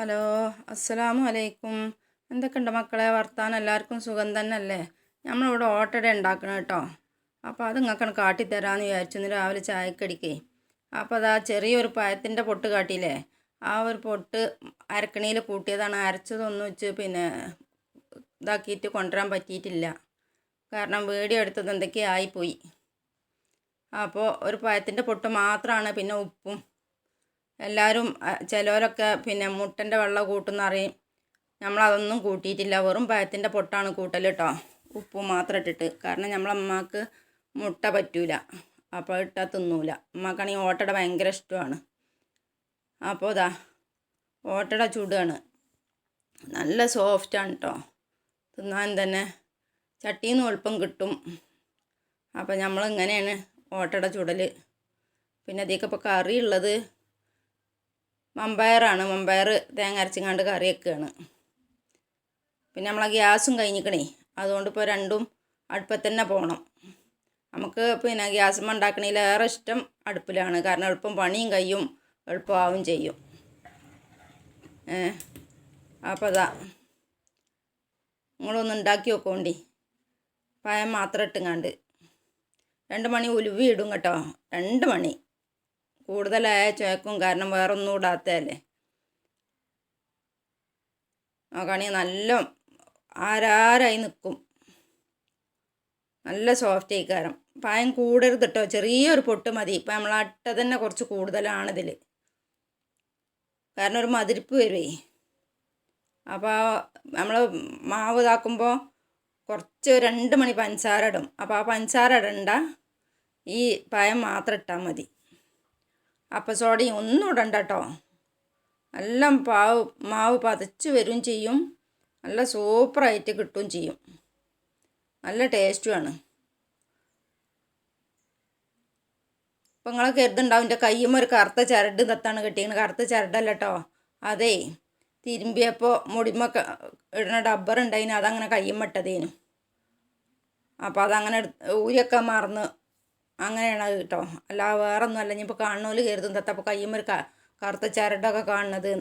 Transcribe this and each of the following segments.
Hello അസ്സലാമു അലൈക്കും. എന്തൊക്കെയുണ്ട് മക്കളെ? വർത്താനം? എല്ലാവർക്കും സുഖം തന്നെ അല്ലേ നമ്മളിവിടെ ഓട്ടട ഉണ്ടാക്കണം കേട്ടോ. അപ്പോൾ അത് നിങ്ങൾക്ക് കാട്ടിത്തരാമെന്ന് വിചാരിച്ചു. ഇന്ന് രാവിലെ ചായക്കടിക്കേ. അപ്പോൾ അതാ ചെറിയൊരു പഴത്തിന്റെ പൊട്ട് കാട്ടിയില്ലേ? ആ ഒരു പൊട്ട് അരക്കണിയിൽ കൂട്ടിയതാണ്. അരച്ചതൊന്നും വെച്ച് പിന്നെ ഇതാക്കിയിട്ട് കൊണ്ടുവരാൻ പറ്റിയിട്ടില്ല. കാരണം വീഡിയോ എടുത്തത് എന്തൊക്കെയായിപ്പോയി അപ്പോൾ ഒരു പഴത്തിന്റെ പൊട്ട് മാത്രമാണ് പിന്നെ ഉപ്പും എല്ലാവരും ചിലവരൊക്കെ പിന്നെ മുട്ടന്റെ വെള്ളം കൂട്ടുന്ന അറിയും. നമ്മളതൊന്നും കൂട്ടിയിട്ടില്ല. വെറും പഴത്തിന്റെ പൊട്ടാണ് കൂട്ടൽ കേട്ടോ ഉപ്പ് മാത്രം ഇട്ടിട്ട്. കാരണം നമ്മളമ്മക്ക് മുട്ട പറ്റൂല. അപ്പോൾ ഇട്ടാൽ തിന്നൂല. അമ്മക്കാണെങ്കിൽ ഓട്ടട ഭയങ്കര ഇഷ്ടമാണ്. അപ്പോൾ ഇതാ ഓട്ടട ചൂടാണ്. നല്ല സോഫ്റ്റാണ് കേട്ടോ തിന്നാൻ തന്നെ ചട്ടിയിൽ നിന്ന് എളുപ്പം കിട്ടും. അപ്പോൾ നമ്മൾ ഇങ്ങനെയാണ് ഓട്ടട ചുടൽ പിന്നെ അതിലേക്ക് ഇപ്പോൾ കറി ഉള്ളത് മമ്പയറാണ്. മമ്പയർ തേങ്ങ അരച്ചിങ്ങാണ്ട് കറി വെക്കുകയാണ് പിന്നെ നമ്മളെ ഗ്യാസും കഴിഞ്ഞിക്കണേ. അതുകൊണ്ട് ഇപ്പോൾ രണ്ടും അടുപ്പത്ത് തന്നെ പോകണം നമുക്ക് പിന്നെ ഗ്യാസും ഉണ്ടാക്കണേലേറെ ഇഷ്ടം അടുപ്പിലാണ്. കാരണം എളുപ്പം പണിയും കഴിയും എളുപ്പമാവും ചെയ്യും. ഏ അപ്പോൾ അതാ. നിങ്ങളൊന്ന് ഉണ്ടാക്കി വെക്കോണ്ടി പയം മാത്രം ഇട്ടുങ്ങാണ്ട്. രണ്ട് മണി ഉലുവി ഇടും കേട്ടോ. രണ്ട് മണി. കൂടുതലായ ചേക്കും കാരണം വേറൊന്നും ഇടാത്തതല്ലേ നോക്കണി നല്ല ആരാരായി നിൽക്കും നല്ല സോഫ്റ്റ് ആയിക്കാരം. പായം കൂടരുത് കേട്ടോ ചെറിയൊരു പൊട്ട് മതി. ഇപ്പം നമ്മൾ അട്ട തന്നെ കുറച്ച് കൂടുതലാണ് ഇതിൽ കാരണം ഒരു മതിരിപ്പ് വരുവേ. അപ്പോൾ നമ്മൾ മാവ് ഇതാക്കുമ്പോൾ കുറച്ച് രണ്ട് മണി പഞ്ചസാര ഇടും. അപ്പോൾ ആ പഞ്ചസാര ഇടണ്ട. ഈ പായം മാത്രം ഇട്ടാൽ മതി. അപ്പം സോഡയും ഒന്നും ഇടണ്ട കേട്ടോ നല്ല പാവ് മാവ് പതച്ച് വരും ചെയ്യും. നല്ല സൂപ്പറായിട്ട് കിട്ടുകയും ചെയ്യും. നല്ല ടേസ്റ്റുമാണ് ഇപ്പം നിങ്ങളെ കരുതുണ്ടാവും എന്റെ കയ്യും ഒരു കറുത്ത ചരട് തത്താണ് കിട്ടിയത് കറുത്ത ചരടല്ല കേട്ടോ അതേ തിരുമ്പിയപ്പോൾ മുടിമ ഇടുന്ന ഡബ്ബർ ഉണ്ടായിന് അതങ്ങനെ കയ്യും ഇട്ടതേനു. അപ്പോൾ അതങ്ങനെ ഊരിയൊക്കെ മറന്ന് അങ്ങനെയാണ് കേട്ടോ. അല്ല വേറെ ഒന്നും അല്ല ഇനിയിപ്പോൾ കാണുന്നോൽ കരുതും തത്തപ്പോൾ അപ്പോൾ ക കറുത്ത ചരടൊക്കെ കാണുന്നത്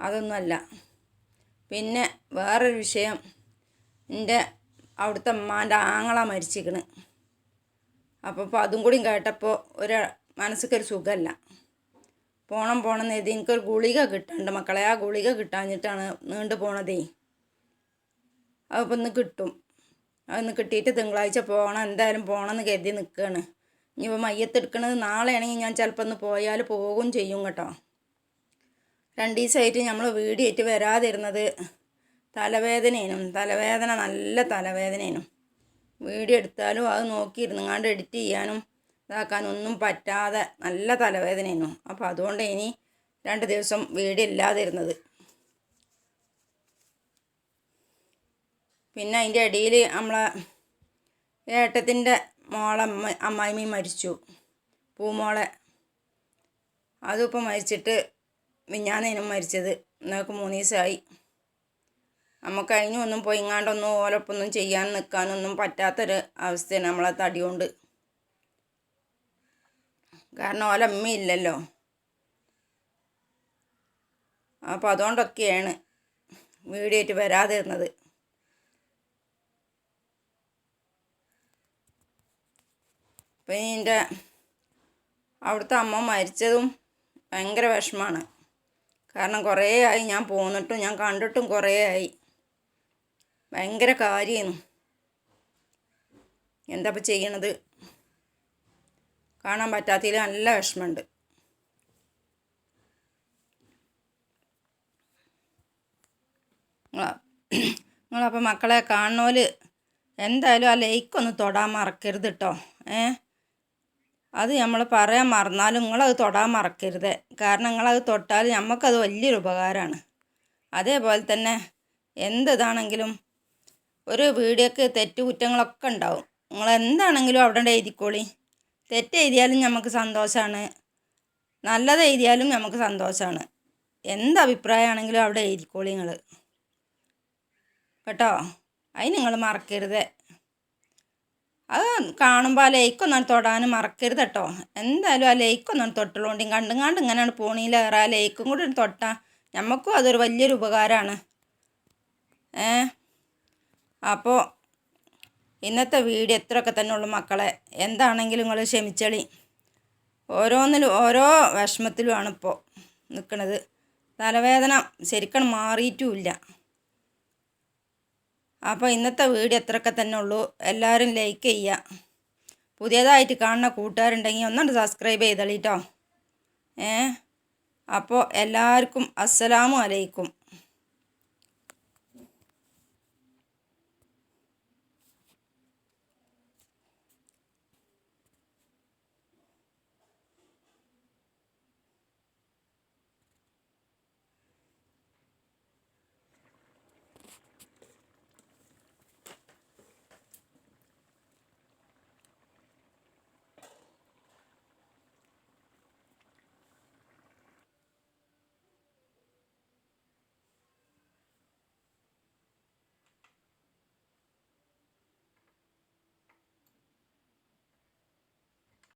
അതൊന്നുമല്ല. പിന്നെ വേറൊരു വിഷയം. എന്റെ അവിടുത്തെ അമ്മാന്റെ ആങ്ങള മരിച്ചിക്കണ് അപ്പോൾ ഇപ്പോൾ അതും കൂടി കേട്ടപ്പോൾ ഒരു മനസ്സിക്കൊരു സുഖമല്ല. പോണം പോണം എഴുതി. എനിക്കൊരു ഗുളിക കിട്ടാണ്ട് മക്കളെ. ആ ഗുളിക കിട്ടാഞ്ഞിട്ടാണ് നീണ്ടു പോണതേ. അതിപ്പോൾ ഒന്ന് കിട്ടും. അതൊന്ന് കിട്ടിയിട്ട് തിങ്കളാഴ്ച പോകണം എന്തായാലും പോകണം എന്ന് കരുതി നിൽക്കുകയാണ് ഇനിയിപ്പോൾ മയ്യത്തെടുക്കണത് നാളെയാണെങ്കിൽ ഞാൻ ചിലപ്പോൾ ഒന്ന് പോയാൽ പോകും ചെയ്യും കേട്ടോ. രണ്ട് ദിവസമായിട്ട് നമ്മൾ വീടിയേറ്റ് വരാതിരുന്നത് തലവേദനേനും തലവേദന നല്ല തലവേദനേനും. വീഡിയോ എടുത്താലും അത് നോക്കിയിരുന്നുങ്ങാണ്ട് എഡിറ്റ് ചെയ്യാനും ഇതാക്കാനൊന്നും പറ്റാതെ നല്ല തലവേദനേനും. അപ്പോൾ അതുകൊണ്ട് ഇനി രണ്ട് ദിവസം വീഡിയോ ഇല്ലാതിരുന്നത് പിന്നെ അതിന്റെ ഇടയിൽ നമ്മളെ ഏട്ടത്തിന്റെ മോളെ അമ്മായിമ്മയും മരിച്ചു. പൂമോളെ. അതും ഇപ്പം മരിച്ചിട്ട് മിഞ്ഞാന്നേനും മരിച്ചത്. എന്നൊക്കെ മൂന്ന് ദിവസമായി. നമുക്ക് അതിനൊന്നും പൊയിങ്ങാണ്ടൊന്നും ഓലപ്പൊന്നും ചെയ്യാൻ നിൽക്കാനൊന്നും പറ്റാത്തൊരു അവസ്ഥയാണ് നമ്മളെ തടി കൊണ്ട് കാരണം ഓലമ്മ ഇല്ലല്ലോ. അപ്പോൾ അതുകൊണ്ടൊക്കെയാണ് വീഡിയോ ആയിട്ട് വരാതിരുന്നത്. അപ്പം എന്റെ അവിടുത്തെ അമ്മ മരിച്ചതും ഭയങ്കര വിഷമമാണ് കാരണം കുറേ ആയി ഞാൻ പോന്നിട്ടും ഞാൻ കണ്ടിട്ടും കുറേ ആയി. ഭയങ്കര കാര്യമായിരുന്നു എന്താ ഇപ്പം ചെയ്യണത്? കാണാൻ പറ്റാത്തതിൽ നല്ല വിഷമമുണ്ട്. നിങ്ങളപ്പോൾ മക്കളെ കാണുന്നോൽ എന്തായാലും ആ ലൈക്കൊന്ന് തൊടാൻ മറക്കരുത് കേട്ടോ ഏ? അത് നമ്മൾ പറയാൻ മറന്നാലും നിങ്ങളത് തൊടാൻ മറക്കരുത്. കാരണം നിങ്ങളത് തൊട്ടാൽ നമുക്കത് വലിയൊരു ഉപകാരമാണ്. അതേപോലെ തന്നെ എന്തിതാണെങ്കിലും ഒരു വീഡിയോക്ക് തെറ്റുകുറ്റങ്ങളൊക്കെ ഉണ്ടാവും. നിങ്ങൾ എന്താണെങ്കിലും അവിടെ എഴുതിക്കോളി. തെറ്റ് എഴുതിയാലും നമുക്ക് സന്തോഷമാണ് നല്ലത് എഴുതിയാലും നമുക്ക് സന്തോഷമാണ് എന്ത് അഭിപ്രായമാണെങ്കിലും അവിടെ എഴുതിക്കോളി നിങ്ങൾ കേട്ടോ? അത് നിങ്ങൾ മറക്കരുത്. അത് കാണുമ്പോൾ ആ ലൈക്കൊന്നും തൊടാനും മറക്കരുത് കേട്ടോ എന്തായാലും ആ ലൈക്കൊന്നും തൊട്ടുള്ളോണ്ടി കണ്ടും കണ്ട് ഇങ്ങനെയാണ് പോണിയിലേറെ ആ ലൈക്കും കൂടി തൊട്ടാൽ നമുക്കും അതൊരു വലിയൊരു ഉപകാരമാണ് ഏ? അപ്പോൾ ഇന്നത്തെ വീഡിയോ എത്രയൊക്കെ തന്നെ ഉള്ളു മക്കളെ. എന്താണെങ്കിലും നിങ്ങൾ ക്ഷമിച്ചളി. ഓരോന്നിലും ഓരോ വിഷമത്തിലുമാണ് ഇപ്പോൾ നിൽക്കുന്നത് തലവേദന ശരിക്കും മാറിയിട്ടുമില്ല അപ്പോൾ ഇന്നത്തെ വീഡിയോ എത്രയൊക്കെ തന്നെ ഉള്ളൂ. എല്ലാവരും ലൈക്ക് ചെയ്യുക പുതിയതായിട്ട് കാണുന്ന കൂട്ടുകാരുണ്ടെങ്കിൽ ഒന്നുകൊണ്ട് സബ്സ്ക്രൈബ് ചെയ്തളിട്ടോ ഏ? അപ്പോൾ എല്ലാവർക്കും അസ്സലാമു അലൈക്കും.